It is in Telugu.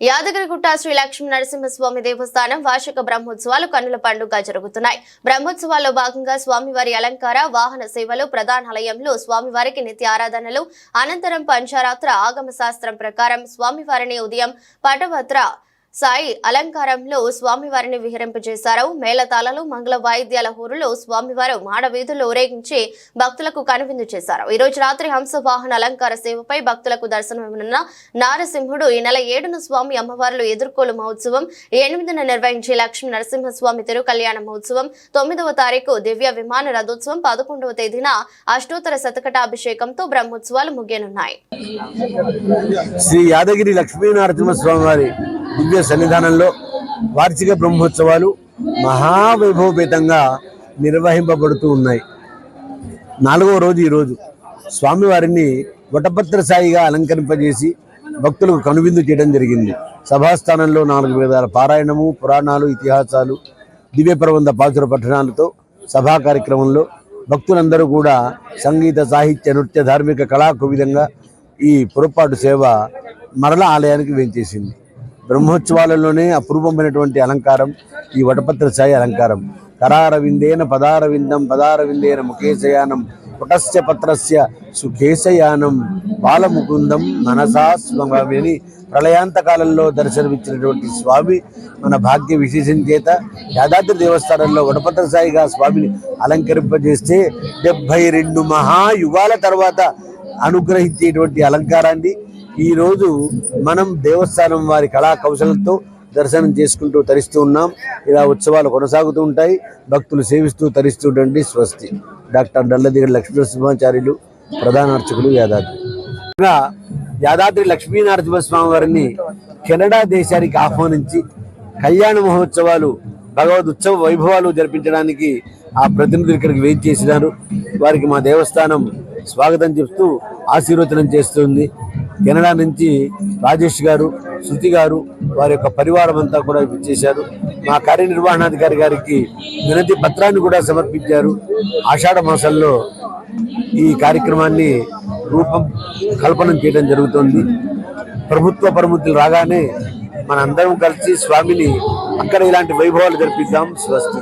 యాదగిరిగుట్ట శ్రీ లక్ష్మీ నరసింహస్వామి దేవస్థానం వార్షిక బ్రహ్మోత్సవాలు కన్నుల పండుగ జరుగుతున్నాయి. బ్రహ్మోత్సవాల్లో భాగంగా స్వామివారి అలంకార వాహన సేవలు ప్రధానాలయంలో స్వామివారికి నిత్య ఆరాధనలు అనంతరం పంచారాత్ర ఆగమ శాస్త్రం ప్రకారం స్వామివారిని ఉదయం పటభద్ర సాయి అలంకారంలో స్వామివారిని విహరింపజేశారు. మేళతాళాలు మంగళ వాయిద్యాల హోరులో స్వామివారు మాడవీధుల్లో ఊరేగించి భక్తులకు కనువిందు చేశారు. ఈ రోజు రాత్రి హంసవాహన అలంకార సేవపై భక్తులకు దర్శనమివ్వనున్న నారసింహుడు ఈ నెల ఏడున స్వామి అమ్మవార్లు ఎదుర్కోలు మహోత్సవం ఎనిమిదిన నిర్వహించే లక్ష్మీ నరసింహస్వామి తిరు కళ్యాణ మహోత్సవం తొమ్మిదవ తారీఖు దివ్య విమాన రథోత్సవం పదకొండవ తేదీన అష్టోత్తర శతకటాభిషేకంతో బ్రహ్మోత్సవాలు ముగియనున్నాయి. శ్రీ యాదగిరి లక్ష్మీనరసింహస్వామి వారి దివ్య సన్నిధానంలో వార్షిక బ్రహ్మోత్సవాలు మహావైభవపేతంగా నిర్వహింపబడుతూ ఉన్నాయి. నాలుగవ రోజు ఈరోజు స్వామివారిని వటపత్ర సాయిగా అలంకరింపజేసి భక్తులకు కనువిందు చేయడం జరిగింది. సభాస్థానంలో నాలుగు విధాల పారాయణము పురాణాలు ఇతిహాసాలు దివ్య ప్రబంధ పాచుర పఠనాలతో సభా కార్యక్రమంలో భక్తులందరూ కూడా సంగీత సాహిత్య నృత్య ధార్మిక కళాకు విధంగా ఈ పొరపాటు సేవ మరల ఆలయానికి వేంచేసింది. బ్రహ్మోత్సవాలలోనే అపూర్వమైనటువంటి అలంకారం ఈ వటపత్ర సాయి అలంకారం. కరారవిందేన పదారవిందం పదారవిందేన ముఖేశయానం పుటస్య పత్రస్య సుఖేశయానం బాలముకుందం మనసా స్వామి అని దర్శనమిచ్చినటువంటి స్వామి మన భాగ్య విశేషం చేత యాదాద్రి దేవస్థానంలో వడపత్ర సాయిగా స్వామిని అలంకరింపజేస్తే డెబ్బై రెండు మహాయుగాల తర్వాత అనుగ్రహించేటువంటి అలంకారాన్ని ఈరోజు మనం దేవస్థానం వారి కళా కౌశలంతో దర్శనం చేసుకుంటూ తరిస్తూ ఉన్నాం. ఇలా ఉత్సవాలు కొనసాగుతూ ఉంటాయి. భక్తులు సేవిస్తూ తరిస్తుండండి స్వస్తి. డాక్టర్ డల్లదిగడి లక్ష్మీనరసింహాచార్యులు ప్రధాన అర్చకులు యాదాద్రి. ఇంకా యాదాద్రి లక్ష్మీనరసింహస్వామి వారిని కెనడా దేశానికి ఆహ్వానించి కళ్యాణ మహోత్సవాలు భగవద్ ఉత్సవ వైభవాలు జరిపించడానికి ఆ ప్రతినిధులు ఇక్కడికి వెయిట్ చేసినారు. వారికి మా దేవస్థానం స్వాగతం చెప్తూ ఆశీర్వచనం చేస్తుంది. కెనడా నుంచి రాజేష్ గారు శృతి గారు వారి యొక్క పరివారం అంతా కూడా ఇచ్చేశారు మా కార్యనిర్వహణాధికారి గారికి వినతి పత్రాన్ని కూడా సమర్పించారు. ఆషాఢ మాసంలో ఈ కార్యక్రమాన్ని రూపం కల్పన చేయడం జరుగుతుంది. ప్రభుత్వ పరిమితులు రాగానే మన అందరం కలిసి స్వామిని అక్కడ ఇలాంటి వైభవాలు జరిపిద్దాం. స్వస్తి.